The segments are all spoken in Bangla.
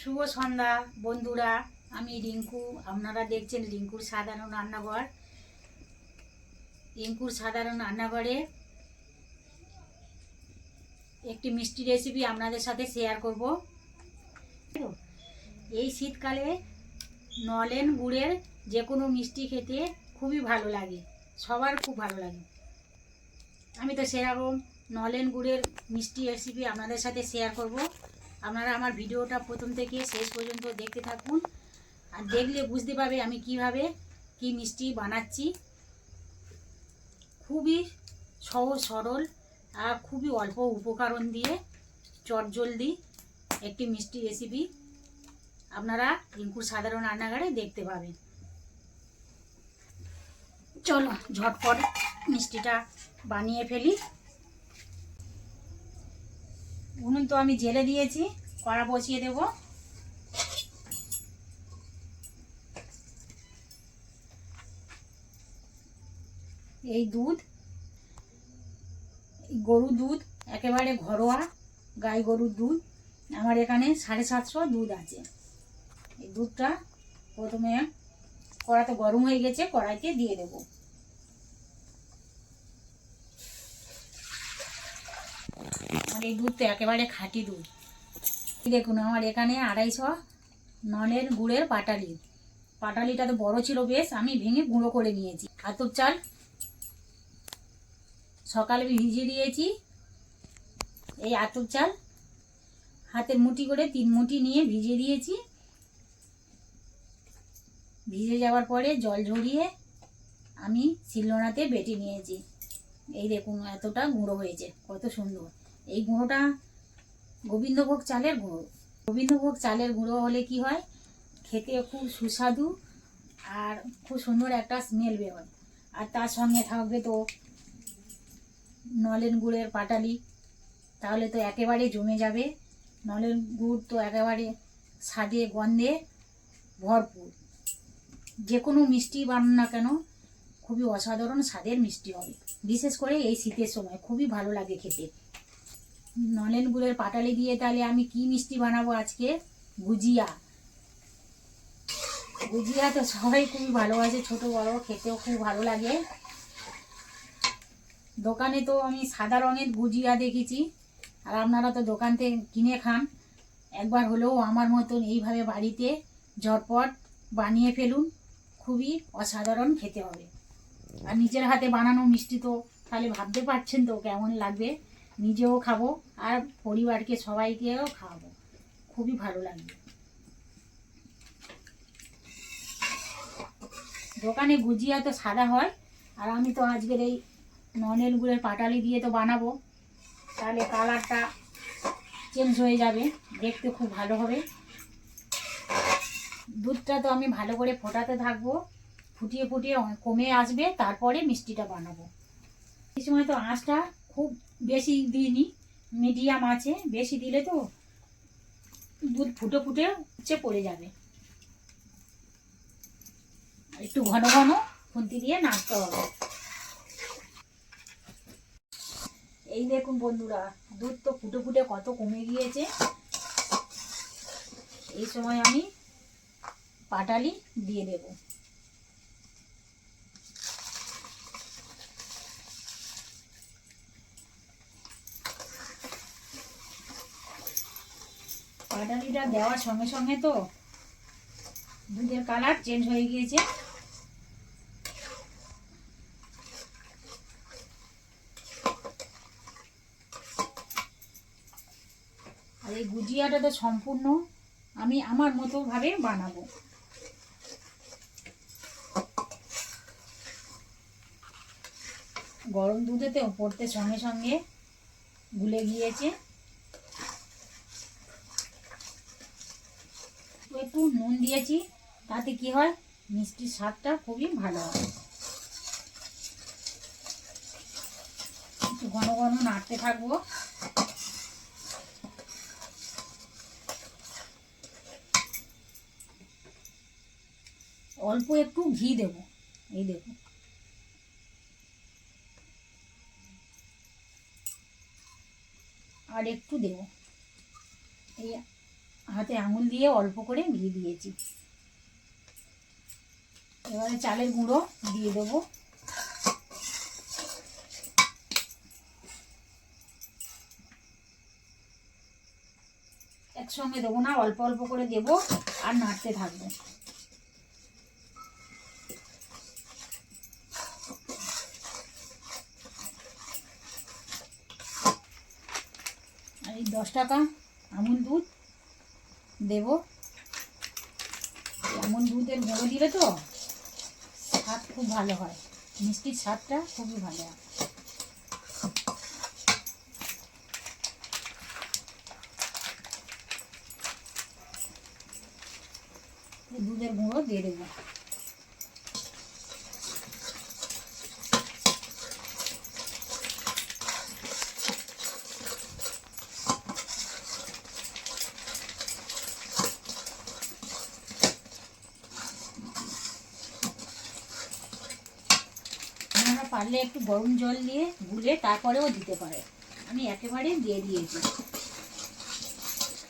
শুভ সন্ধ্যা, বন্ধুরা। আমি রিঙ্কু, আপনারা দেখছেন রিঙ্কুর সাধারণ রান্নাঘর। রিঙ্কুর সাধারণ রান্নাঘরে একটি মিষ্টি রেসিপি আপনাদের সাথে শেয়ার করব। এই শীতকালে নলেন গুড়ের যে কোনো মিষ্টি খেতে খুবই ভালো লাগে, সবার খুব ভালো লাগে। আমি তো সেরকম নলেন গুড়ের মিষ্টি রেসিপি আপনাদের সাথে শেয়ার করব। আপনারা আমার ভিডিওটা প্রথম থেকে শেষ পর্যন্ত দেখতে থাকুন। আর দেখলে বুঝতে পারবে আমি কীভাবে কি মিষ্টি বানাচ্ছি। খুবই সহজ, সরল আর খুবই অল্প উপকরণ দিয়ে চটজলদি একটি মিষ্টি রেসিপি আপনারা রিঙ্কুর সাধারণ রান্নাঘরে দেখতে পাবেন। চলো ঝটপট মিষ্টিটা বানিয়ে ফেলি। উনুন তো আমি জেলে দিয়েছি, কড়া বসিয়ে দেব। এই দুধ গরুর দুধ, একেবারে ঘরোয়া, গাই গরুর দুধ। আমার এখানে সাড়ে সাতশো দুধ আছে। এই দুধটা প্রথমে কড়াতে গরম হয়ে গেছে, কড়াইতে দিয়ে দেব। আমার এই দুধ তো একেবারে খাঁটি দুধ। দেখুন, আমার এখানে আড়াইশো ননের গুড়ের পাটালি। পাটালিটা তো বড় ছিল বেশ, আমি ভেঙে গুঁড়ো করে নিয়েছি। আতপ চাল সকালে ভিজিয়ে দিয়েছি। এই আতপ চাল হাতের মুঠি করে তিন মুঠি নিয়ে ভিজিয়ে দিয়েছি। ভিজে যাওয়ার পরে জল ঝরিয়ে আমি শিলনোড়াতে বেটে নিয়েছি। এই দেখুন, এতটা গুঁড়ো হয়েছে, কত সুন্দর। এই গুঁড়োটা গোবিন্দভোগ চালের গুঁড়ো। গোবিন্দভোগ চালের গুঁড়ো হলে কি হয়? খেতে খুব সুস্বাদু আর খুব সুন্দর একটা স্মেল বেরোয় আর তার সঙ্গে থাকবে তো নলেন গুড়ের পাটালি। তাহলে তো একেবারে জমে যাবে। নলেন গুড় তো একেবারে স্বাদে, গন্ধে ভরপুর। যে কোনো মিষ্টি বানান না কেন, খুবই অসাধারণ স্বাদের মিষ্টি হবে। বিশেষ করে এই শীতের সময় খুবই ভালো লাগে খেতে। নলেন গুড়ের পাটালি দিয়ে তাহলে আমি কি মিষ্টি বানাবো আজকে? গুজিয়া। গুজিয়া তো সবাই খুবই ভালোবাসে, ছোট, বড়, খেতেও খুব ভালো লাগে। দোকানে তো আমি সাদা রঙের গুজিয়া দেখেছি, আর আপনারা তো দোকান থেকে কিনে খান। একবার হলেও আমার মতন এইভাবে বাড়িতে ঝটপট বানিয়ে ফেলুন, খুবই অসাধারণ খেতে হবে। আর নিজের হাতে বানানো মিষ্টি তো তাহলে ভাবতে পারছেন তো কেমন লাগবে? নিজেও খাব আর পরিবারকে সবাইকেও খাওয়াবো। খুবই ভালো লাগবে। দোকানে গুজিয়া তো সাদা হয়, আর আমি তো আজকের এই ননেল গুড়ের পাটালি দিয়ে তো বানাবো। তাহলে কালারটা চেঞ্জ হয়ে যাবে, দেখতে খুব ভালো হবে। দুধটা তো আমি ভালো করে ফোটাতে থাকব, ফুটিয়ে ফুটিয়ে কমে আসবে, তারপরে মিষ্টিটা বানাবো। এই সময় তো আঁচটা খুব বেশি দিইনি মিডিয়াম আছে, বেশি দিলে তো দুধ ফুটে ফুটে উচ্ছে পড়ে যাবে। একটু ঘন ঘন খুন্তি দিয়ে নাড়তে হবে। এই দেখুন বন্ধুরা, দুধ তো ফুটে ফুটে কত কমে গিয়েছে। এই সময় আমি পাটালি দিয়ে দেব। পাটালিটা দেওয়ার সঙ্গে সঙ্গে তো দুধের কালার চেঞ্জ হয়ে গিয়েছে। আর এই গুজিয়াটা তো সম্পূর্ণ আমি আমার মতো ভাবে বানাবো। গরম দুধেতে পড়তে সঙ্গে সঙ্গে গুলে গিয়েছে একটু নুন দিয়েছি, তাতে কি হয়? মিষ্টির স্বাদটা খুবই ভালো হয়। একটু ঘন ঘন নাড়তে থাকব। অল্প একটু ঘি দেব, এই দেখুন। আর একটু দেব। এই হাতে আঙুল দিয়ে অল্প করে ঘি দিয়েছি। এবারে চালের গুঁড়ো দিয়ে দেবো। একসঙ্গে দেবো না, অল্প অল্প করে দেবো আর নাড়তে থাকব। এই দশ টাকা আমুল দুধ দেব। এমন দুধের গুঁড়ো দিলে তো স্বাদ খুব ভালো হয়। মিষ্টির স্বাদটা খুবই ভালো হয়। দুধের গুঁড়ো দিয়ে দেবো। আপনারা পারলে একটু গরম জল দিয়ে গুলে তারপরেও দিতে পারে আমি একেবারে দিয়ে দিয়েছি।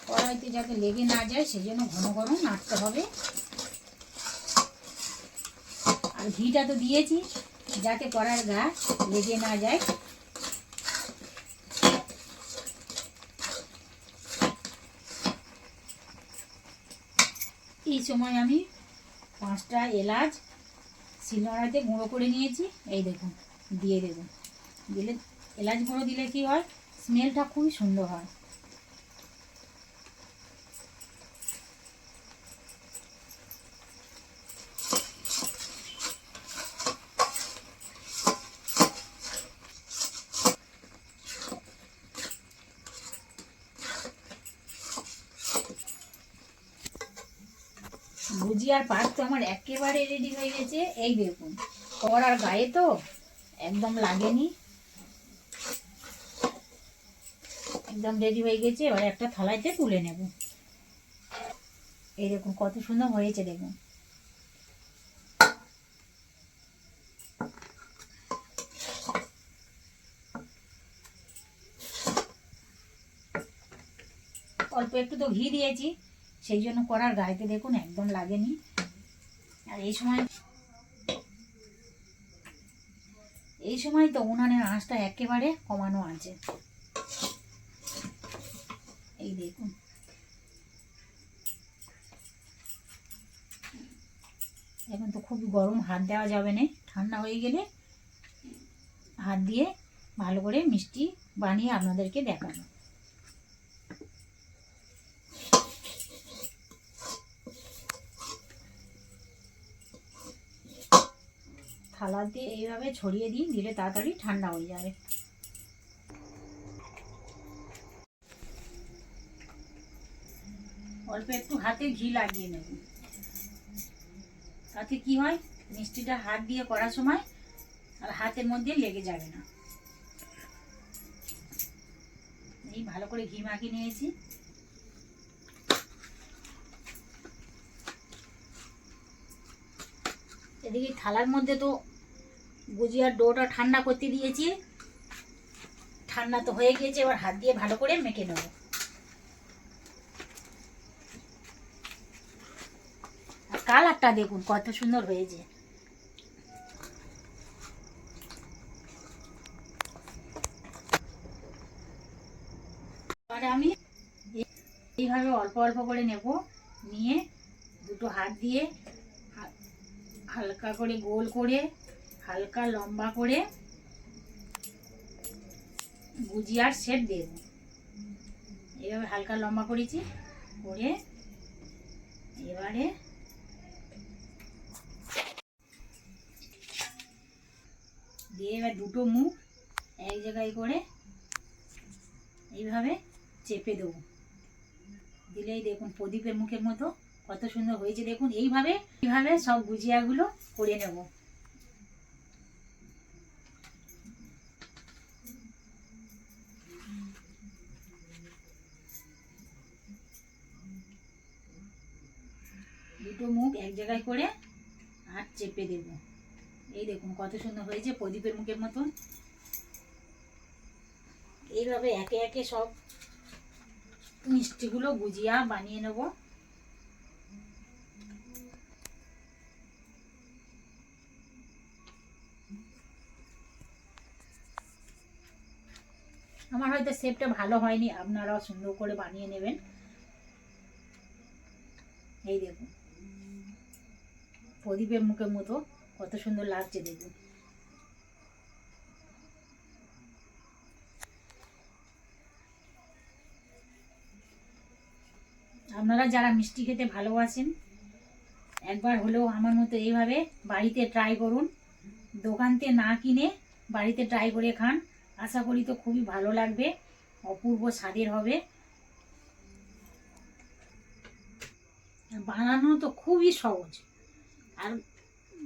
কড়াইতে যাতে লেগে না যায় সেই জন্য ঘন ঘন নাড়তে হবে। আর ঘিটা তো দিয়েছি, যাতে কড়ার গা লেগে না যায়। এই সময় আমি পাঁচটা এলাচ শিলনোড়াতে গুঁড়ো করে নিয়েছি। এই দেখুন, দিয়ে দেবো। দিলে এলাচ গুঁড়ো দিলে কি হয়? স্মেলটা খুবই সুন্দর হয়। ভুজিয়ার পাক তো আমার একেবারে রেডি হয়ে গেছে। এই দেখুন কড়ার গায়ে তো একদম লাগেনি। একদম রেডি হয়ে গেছে, এবার একটা থালাইতে তুলে নেব। এই দেখুন, কত সুন্দর হয়েছে, দেখুন। অল্প একটু তো ঘি দিয়েছি। সেই জন্য করার গায়েতে দেখুন একদম লাগেনি। আর এই সময় এই সময় তো উনানের আঁচটা একেবারে কমানো আছে। এই দেখুন। এখন তো খুব গরম, হাত দেওয়া যাবে না। ঠান্ডা হয়ে গেলে হাত দিয়ে ভালো করে মিষ্টি বানিয়ে আপনাদেরকে দেখাবো। থালা দিয়ে এইভাবে ছড়িয়ে দিই, দিলে তাড়াতাড়ি ঠান্ডা হয়ে যাবে। অল্প একটু হাতে ঘি লাগিয়ে নেব। তাতে কি হয়, মিষ্টিটা হাত দিয়ে করার সময় আর হাতের মধ্যে লেগে যাবে না। এই ভালো করে ঘি মাখিয়ে নিয়েছি। এদিকে থালার মধ্যে তো গুজিয়ার ডোটা ঠান্ডা করতে দিয়েছি। ঠান্ডা তো হয়ে গিয়েছে, এবার হাত দিয়ে ভালো করে মেখে নেব। কালারটা দেখুন, কত সুন্দর হয়েছে। আমি এইভাবে অল্প অল্প করে নেব, নিয়ে দুটো হাত দিয়ে হালকা করে গোল করে হালকা লম্বা করে গুজিয়ার শেপ দেব। এইভাবে হালকা লম্বা করেছি, করে এবারে দিয়ে এবার দুটো মুখ এক জায়গায় করে এইভাবে চেপে দেবো। দিলেই দেখুন প্রদীপের মুখের মতো কত সুন্দর হয়েছে দেখুন, এইভাবে এইভাবে সব গুজিয়াগুলো করে নেব। দুটো মুখ এক জায়গায় করে আর চেপে দেব। এই দেখুন কত সুন্দর হয়েছে প্রদীপের মুখের মতন। এইভাবে একে একে সব মিষ্টিগুলো গুজিয়া বানিয়ে নেব। আমার হয়তো শেপটা ভালো হয়নি, আপনারাও সুন্দর করে বানিয়ে নেবেন। এই দেখুন। প্রদীপের মুখের মতো কত সুন্দর লাগছে দেখুন। আপনারা যারা মিষ্টি খেতে ভালোবাসেন, একবার হলেও আমার মতো এইভাবে বাড়িতে ট্রাই করুন। দোকানতে না কিনে বাড়িতে ট্রাই করে খান। আশা করি তো খুবই ভালো লাগবে, অপূর্ব স্বাদের হবে। বানানো তো খুবই সহজ। আর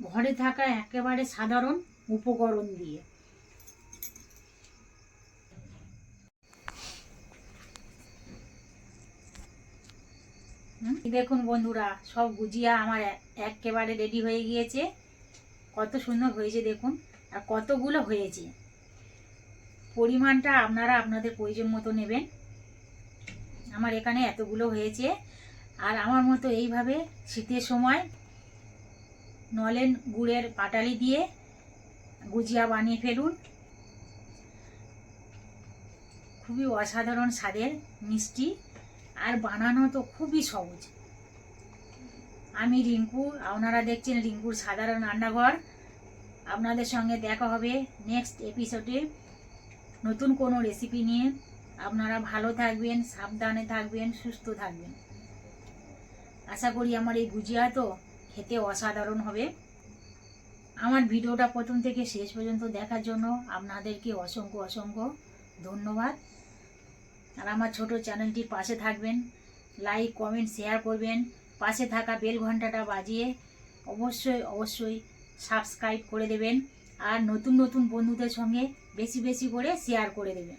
ঘরে থাকা একেবারে সাধারণ উপকরণ দিয়ে। দেখুন বন্ধুরা, সব গুজিয়া আমার একেবারে রেডি হয়ে গিয়েছে। কত সুন্দর হয়েছে দেখুন, আর কতগুলো হয়েছে। পরিমাণটা আপনারা আপনাদের প্রয়োজন মতো নেবেন। আমার এখানে এতগুলো হয়েছে। আর আমার মতো এইভাবে শীতের সময় নলেন গুড়ের পাটালি দিয়ে গুজিয়া বানিয়ে ফেলুন। খুবই অসাধারণ স্বাদের মিষ্টি, আর বানানো তো খুবই সহজ। আমি রিঙ্কু, আপনারা দেখছেন রিঙ্কুর সাধারণ রান্নাঘর। আপনাদের সঙ্গে দেখা হবে নেক্সট এপিসোডে নতুন কোনো রেসিপি নিয়ে। আপনারা ভালো থাকবেন, সাবধানে থাকবেন, সুস্থ থাকবেন। আশা করি আমার এই গুজিয়া তো খেতে অসাধারণ হবে। আমার ভিডিওটা প্রথম থেকে শেষ পর্যন্ত দেখার জন্য আপনাদেরকে অসংখ্য অসংখ্য ধন্যবাদ। আর আমার ছোট চ্যানেলটির পাশে থাকবেন, লাইক, কমেন্ট, শেয়ার করবেন, পাশে থাকা বেল ঘন্টাটা বাজিয়ে অবশ্যই অবশ্যই সাবস্ক্রাইব করে দেবেন। আর নতুন নতুন বন্ধুদের সঙ্গে বেশি বেশি করে শেয়ার করে দেবেন।